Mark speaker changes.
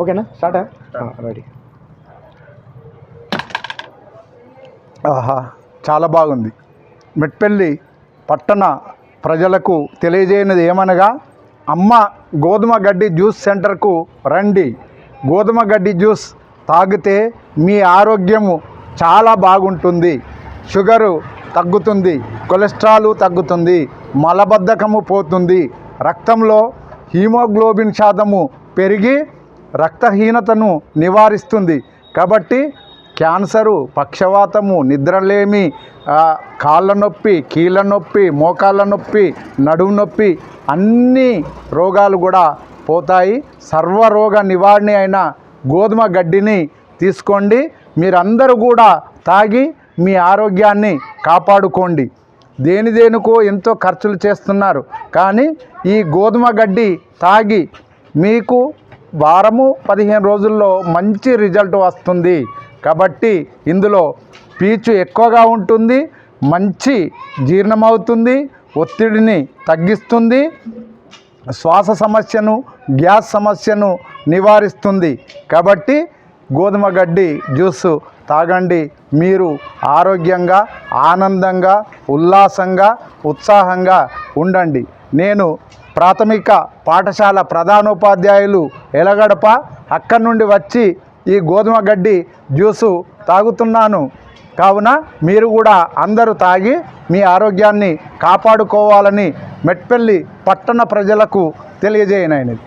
Speaker 1: ఓకేనా? స్టార్టా రెడీ
Speaker 2: ఆహా చాలా బాగుంది. మెట్పల్లి పట్టణ ప్రజలకు తెలియజేయనిది ఏమనగా అమ్మ గోధుమ గడ్డి జ్యూస్ సెంటర్కు రండి. గోధుమ గడ్డి జ్యూస్ తాగితే మీ ఆరోగ్యము చాలా బాగుంటుంది. షుగరు తగ్గుతుంది కొలెస్ట్రాల్ తగ్గుతుంది మలబద్ధకము పోతుంది. రక్తంలో హీమోగ్లోబిన్ శాతము పెరిగి రక్తహీనతను నివారిస్తుంది. కాబట్టి క్యాన్సరు పక్షవాతము నిద్రలేమి కాళ్ళ నొప్పి కీళ్ళ నొప్పి మోకాళ్ళ నొప్పి నడుము నొప్పి అన్ని రోగాలు కూడా పోతాయి. సర్వరోగ నివారణ అయిన గోధుమ గడ్డిని తీసుకోండి. మీరందరూ కూడా తాగి మీ ఆరోగ్యాన్ని కాపాడుకోండి. దేని దేనికో ఎంతో ఖర్చులు చేస్తున్నారు. కానీ ఈ గోధుమ గడ్డి తాగి మీకు వారము పదిహేను రోజుల్లో మంచి రిజల్ట్ వస్తుంది. కాబట్టి ఇందులో పీచు ఎక్కువగా ఉంటుంది మంచి జీర్ణమవుతుంది ఒత్తిడిని తగ్గిస్తుంది శ్వాస సమస్యను గ్యాస్ సమస్యను నివారిస్తుంది. కాబట్టి గోధుమ గడ్డి జ్యూస్ తాగండి. మీరు ఆరోగ్యంగా ఆనందంగా ఉల్లాసంగా ఉత్సాహంగా ఉండండి. నేను ప్రాథమిక పాఠశాల ప్రధానోపాధ్యాయులు ఎలగడప అక్కడి నుండి వచ్చి ఈ గోధుమ గడ్డి జ్యూసు తాగుతున్నాను. కావున మీరు కూడా అందరూ తాగి మీ ఆరోగ్యాన్ని కాపాడుకోవాలని మెట్పల్లి పట్టణ ప్రజలకు తెలియజేయనైనది.